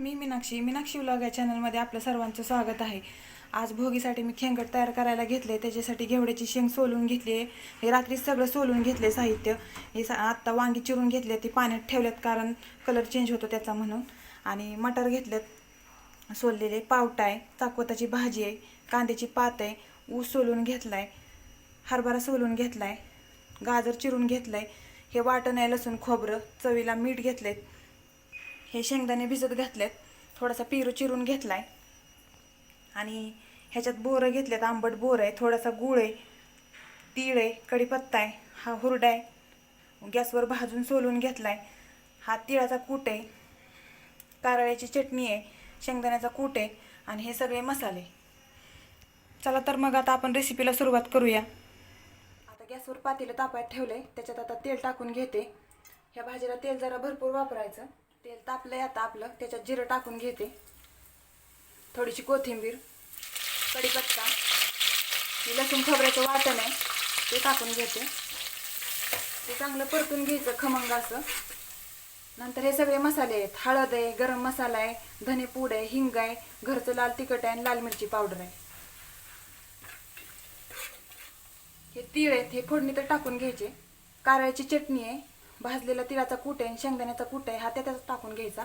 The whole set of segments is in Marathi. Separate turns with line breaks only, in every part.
मी मीनाक्षी मीनाक्षी व्लॉग या चॅनलमध्ये आपलं सर्वांचं स्वागत आहे. आज भोगीसाठी मी खेंगट तयार करायला घेतले त्याच्यासाठी घेवड्याची शेंग सोलून घेतली आहे हे रात्री सगळं सोलून घेतले साहित्य. हे सा आत्ता वांगी चिरून घेतले ती पाण्यात ठेवल्यात कारण कलर चेंज होतो त्याचा म्हणून. आणि मटर घेतलेत सोललेले पावटा आहे चाकवताची भाजी आहे कांद्याची पात आहे ऊस सोलून घेतला आहे हरभरा सोलून घेतला आहे गाजर चिरून घेतलं आहे हे वाटण आहे लसूण खोबरं चवीला मीठ घेतलेत हे शेंगदाणे भिजत घातलेत. थोडासा पेरू चिरून घेतलाय. आणि ह्याच्यात बोरं घेतलेत आंबट बोर आहे थोडासा गुळ आहे तीळ आहे कढीपत्ता आहे हा हुरडा आहे. गॅसवर भाजून सोलून घेतलाय. हा तिळाचा कूट आहे. कारळ्याची चटणी आहे शेंगदाण्याचा कूट आहे आणि हे सगळे मसाले. चला तर मग आता आपण रेसिपीला सुरुवात करूया. आता गॅसवर पातेलं तापायला ठेवलंय. त्याच्यात आता तेल टाकून घेते. ह्या भाजीला तेल जरा भरपूर वापरायचं. तेल तापलंय आता आपलं त्याच्यात जिरं टाकून घेते. थोडीशी कोथिंबीर कढीपत्ता मी लसूण खोबऱ्याचं वाटण आहे ते टाकून घेते. ते चांगलं परतून घ्यायचं खमंग असं. नंतर हे सगळे मसाले आहेत. हळद आहे गरम मसाला आहे धने पूड आहे हिंग आहे घरचं लाल तिखट आहे आणि लाल मिरची पावडर आहे. हे तीळ आहेत हे फोडणी तर टाकून घ्यायचे. कारळ्याची चटणी आहे भाजलेला तिळाचा कूट आहे शेंगदाण्याचा कूट आहे हा त्याच्यात टाकून घ्यायचा.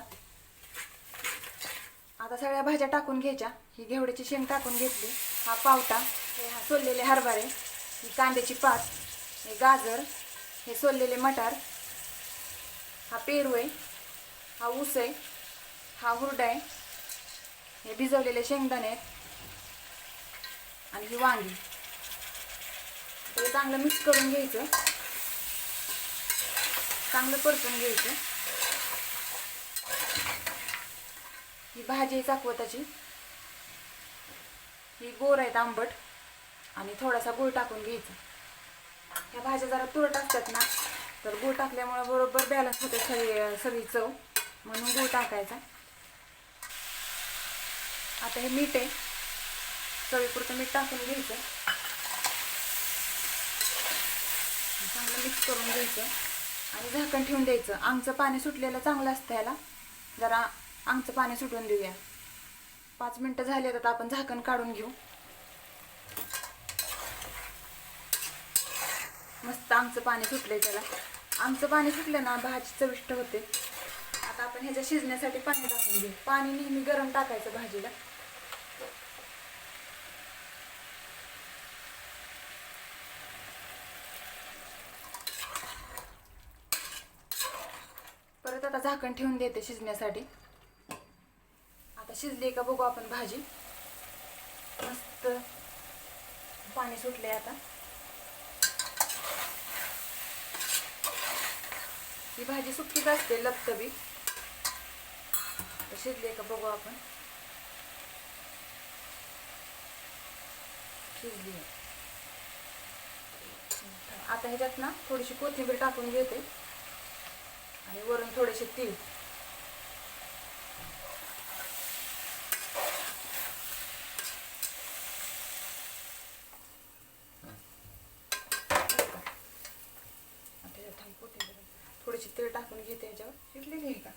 आता सगळ्या भाज्या टाकून घ्यायच्या. ही घेवड्याची शेंग टाकून घेतली. हा पावटा हे हा सोललेले हरभरे ही कांद्याची पात हे गाजर हे सोललेले मटार हा पेरू आहे हा ऊस आहे हा हुरडा आहे हे भिजवलेले शेंगदाणे आहेत आणि ही वांगी. ते चांगलं मिक्स करून घ्यायचं. चांगलं परतून घ्यायचं. ही भाजी आहे चाकवताची. ही गोर आहेत आंबट. आणि थोडासा गूळ टाकून घ्यायचा. ह्या भाज्या जरा तुरट असतात ना तर गूळ टाकल्यामुळे बरोबर बॅलन्स होते सगळी सगळी चव. म्हणून गूळ टाकायचा. आता हे मीठ आहे. चवीपुरतं मीठ टाकून घ्यायचं. चांगलं मिक्स करून घ्यायचं. आणि झाकण ठेवून द्यायचं. आमचं पाणी सुटलेलं चांगलं असतं ह्याला. जरा आमचं पाणी सुटून देऊया. पाच मिनटं झाले तर आपण झाकण काढून घेऊ. मस्त आमचं पाणी सुटलंय त्याला. आमचं पाणी सुटलं ना भाजी चविष्ट होते. आता आपण ह्याच्या शिजण्यासाठी पाणी टाकून घेऊ. पाणी नेहमी गरम टाकायचं भाजीला. आता झाकण ठेवून देते शिजण्यासाठी. आता शिजली का बघू आपण भाजी. मस्त पाणी सुटले आता. ही भाजी सुकीच असते लपतबी आता शिजली का बघू आपण. शिजली. आता ह्याच्यात ना थोडीशी कोथिंबीर टाकून घेते. आणि वरून थोडेसे तीळ. थोडेसे थोडीशी तीळ टाकून घेते याच्यावर. शिजलेली आहे का?